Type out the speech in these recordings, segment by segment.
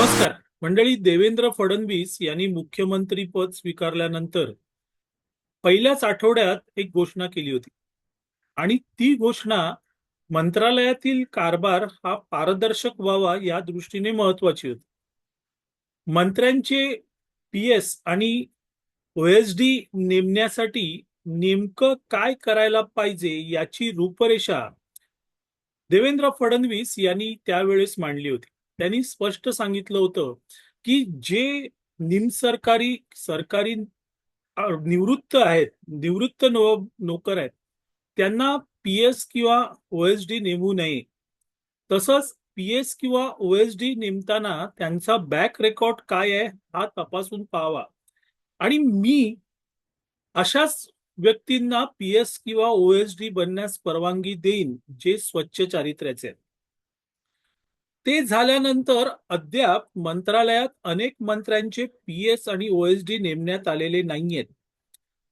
नमस्कार. मंडळी देवेंद्र फडणवीस यांनी मुख्यमंत्री पद स्वीकारल्यानंतर पहिल्याच आठवड्यात एक घोषणा केली होती. आणि ती घोषणा मंत्रालयातील कारभार हा पारदर्शक व्हावा या दृष्टीने महत्वाची होती. मंत्र्यांचे पी एस आणि ओएसडी नेमण्यासाठी नेमकं काय करायला पाहिजे याची रूपरेषा देवेंद्र फडणवीस यांनी त्यावेळेस मांडली होती. त्यांनी स्पष्ट सांगितलं होतं की जे निमसरकारी सरकारी निवृत्त आहेत निवृत्त नो नोकर आहेत त्यांना पी एस किंवा ओएसडी नेमू नये. तसंच पी एस किंवा ओएसडी नेमताना त्यांचा बॅक रेकॉर्ड काय आहे हा तपासून पाहावा. आणि मी अशाच व्यक्तींना पी एस किंवा ओएसडी बनण्यास परवानगी देईन जे स्वच्छ चारित्र्याचे आहेत. ते झाल्यानंतर अद्याप मंत्रालयात अनेक मंत्र्यांचे पी एस आणि ओएसडी नेमण्यात आलेले नाहीयेत.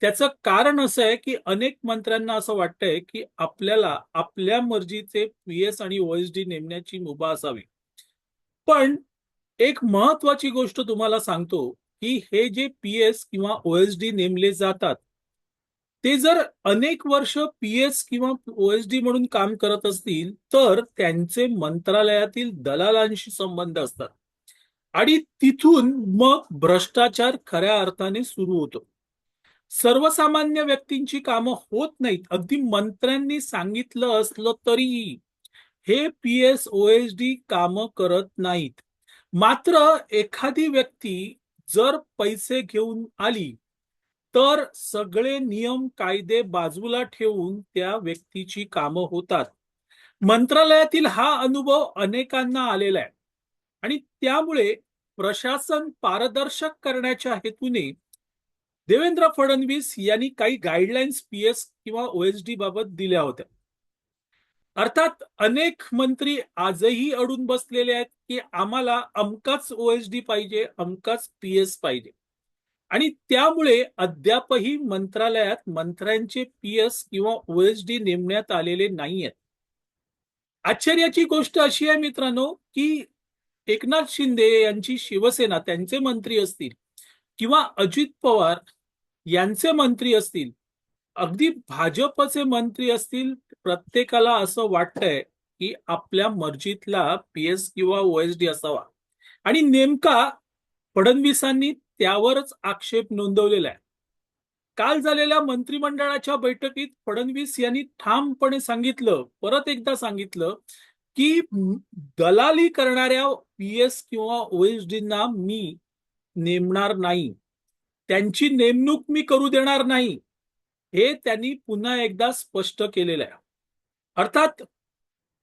त्याचं कारण असं आहे की अनेक मंत्र्यांना असं वाटतंय की आपल्याला आपल्या मर्जीचे पी एस आणि ओएसडी नेमण्याची मुभा असावी. पण एक महत्वाची गोष्ट तुम्हाला सांगतो की हे जे पी एस किंवा ओएसडी नेमले जातात ते जर अनेक वर्ष पी एस किंवा ओएसडी म्हणून काम करत असतील तर त्यांचे मंत्रालयातील दलालांशी संबंध असतात. आणि तिथून मग भ्रष्टाचार खऱ्या अर्थाने सुरू होतो. सर्वसामान्य व्यक्तींची कामं होत नाहीत. अगदी मंत्र्यांनी सांगितलं असलं तरीही हे पी एस ओएसडी कामं करत नाहीत. मात्र एखादी व्यक्ती जर पैसे घेऊन आली तर सगळे नियम कायदे बाजूला ठेवून त्या व्यक्तीची कामं होतात. मंत्रालयातील हा अनुभव अनेकांना आलेला आहे. आणि त्यामुळे प्रशासन पारदर्शक करण्याच्या हेतूने देवेंद्र फडणवीस यांनी काही गाईडलाईन्स पी एस किंवा ओएसडी बाबत दिल्या होत्या. अर्थात अनेक मंत्री आजही अडून बसलेले आहेत की आम्हाला अमकाच ओएसडी पाहिजे अमकाच पी एस पाहिजे. आणि त्यामुळे अद्यापही मंत्रालयात मंत्र्यांचे पी एस किंवा ओएसडी नेमण्यात आलेले नाहीयेत. आश्चर्याची गोष्ट अशी आहे मित्रांनो की एकनाथ शिंदे यांची शिवसेना त्यांचे मंत्री असतील किंवा अजित पवार यांचे मंत्री असतील अगदी भाजपचे मंत्री असतील प्रत्येकाला असं वाटतंय की आपल्या मर्जीतला पी एस किंवा ओएसडी असावा. आणि नेमका फडणवीसांनी त्यावरच आक्षेप नोंदवलेला आहे. काल झालेल्या मंत्रिमंडळाच्या बैठकीत फडणवीस यांनी ठामपणे सांगितलं परत एकदा सांगितलं की दलाली करणाऱ्या पी एस किंवा ओएसडींना मी नेमणार नाही. त्यांची नेमणूक मी करू देणार नाही. हे त्यांनी पुन्हा एकदा स्पष्ट केलेलं आहे. अर्थात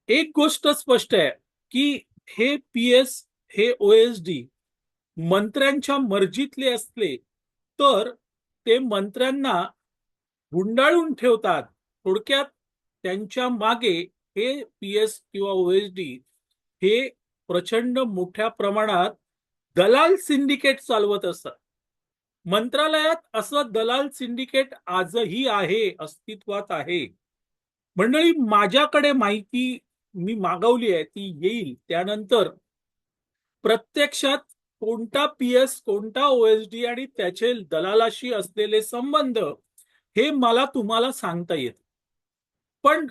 एक गोष्ट स्पष्ट आहे की हे पी एस हे ओएसडी मंत्र्यांच्या मर्जीतले असले तर ते मंत्र्यांना गुंडाळून ठेवतात. थोडक्यात त्यांच्या मागे हे पी एस किंवा ओएसडी हे प्रचंड मोठ्या प्रमाणात दलाल सिंडिकेट चालवत असतात. मंत्रालयात असं दलाल सिंडिकेट आजही आहे अस्तित्वात आहे. मंडळी माझ्याकडे माहिती मी मागवली आहे ती येईल. त्यानंतर प्रत्यक्षात कोणता पी एस कोणता ओएसडी आणि त्याचे दलालाशी असलेले संबंध हे मला तुम्हाला सांगता येत. पण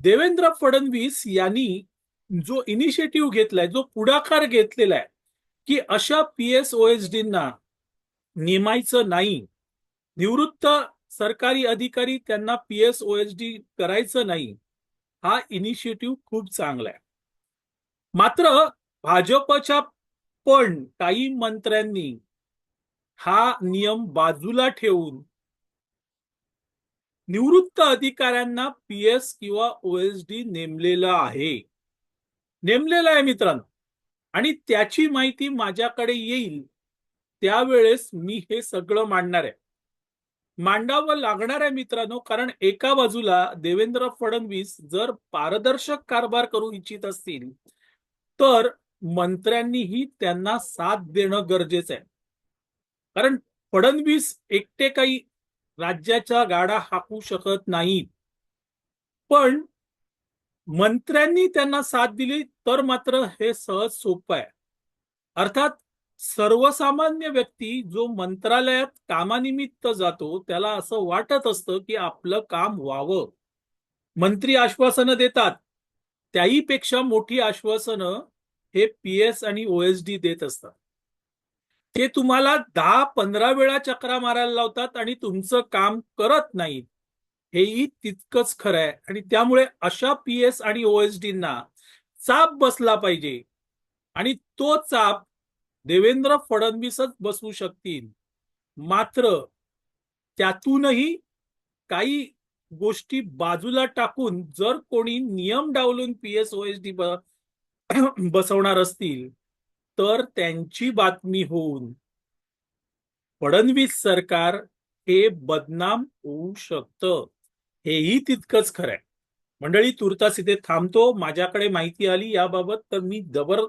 देवेंद्र फडणवीस यांनी जो इनिशिएटिव्ह घेतलाय जो पुढाकार घेतलेला आहे की अशा पी एस ओएसडींना नेमायचं नाही निवृत्त सरकारी अधिकारी त्यांना पी एस ओएसडी करायचं नाही हा इनिशिएटिव्ह खूप चांगला आहे. मात्र भाजपच्या पण काही मंत्र्यांनी हा नियम बाजूला ठेवून निवृत्त अधिकाऱ्यांना पी एस किंवा ओएसडी नेमलेलं आहे. नेमलेलं आहे मित्रांनो. आणि त्याची माहिती माझ्याकडे येईल त्यावेळेस मी हे सगळं मांडणार आहे. मांडावं लागणार आहे मित्रांनो कारण एका बाजूला देवेंद्र फडणवीस जर पारदर्शक कारभार करू इच्छित असतील तर मंत्र्यांनीही त्यांना साथ देणं गरजेचं आहे. कारण फडणवीस एकटे काही राज्याच्या गाडा हाकू शकत नाहीत. पण मंत्र्यांनी त्यांना साथ दिली तर मात्र हे सहज सोपं आहे. अर्थात सर्वसामान्य व्यक्ती जो मंत्रालयात कामानिमित्त जातो त्याला असं वाटत असतं की आपलं काम व्हावं. मंत्री आश्वासनं देतात. त्याही पेक्षा मोठी आश्वासनं हे पी एस आणि ओएसडी देत असतात. ते तुम्हाला दहा पंधरा वेळा चक्रा मारायला लावतात आणि तुमचं काम करत नाहीत. हेही तितकंच खरं आहे. आणि त्यामुळे अशा पी एस आणि ओएसडींना चाप बसला पाहिजे. आणि तो चाप देवेंद्र फडणवीसच बसवू शकतील. मात्र त्यातूनही काही गोष्टी बाजूला टाकून जर कोणी नियम डावलून P S O S D बसवणार असतील तर त्यांची बातमी होऊन फडणवीस सरकार हे बदनाम होऊ शकतं. हेही तितकंच खरं आहे मंडळी तुर्तास इथे थांबतो. माझ्याकडे माहिती आली याबाबत तर मी जबर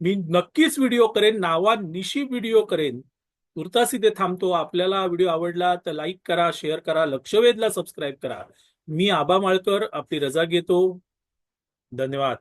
मी नक्कीच व्हिडिओ करेन नावानिशी व्हिडिओ करेन. तुर्तास इथे थांबतो. आपल्याला व्हिडिओ आवडला तर लाईक करा शेअर करा लक्षवेधला सबस्क्राईब करा. मी आबा माळकर आपली रजा घेतो. धन्यवाद.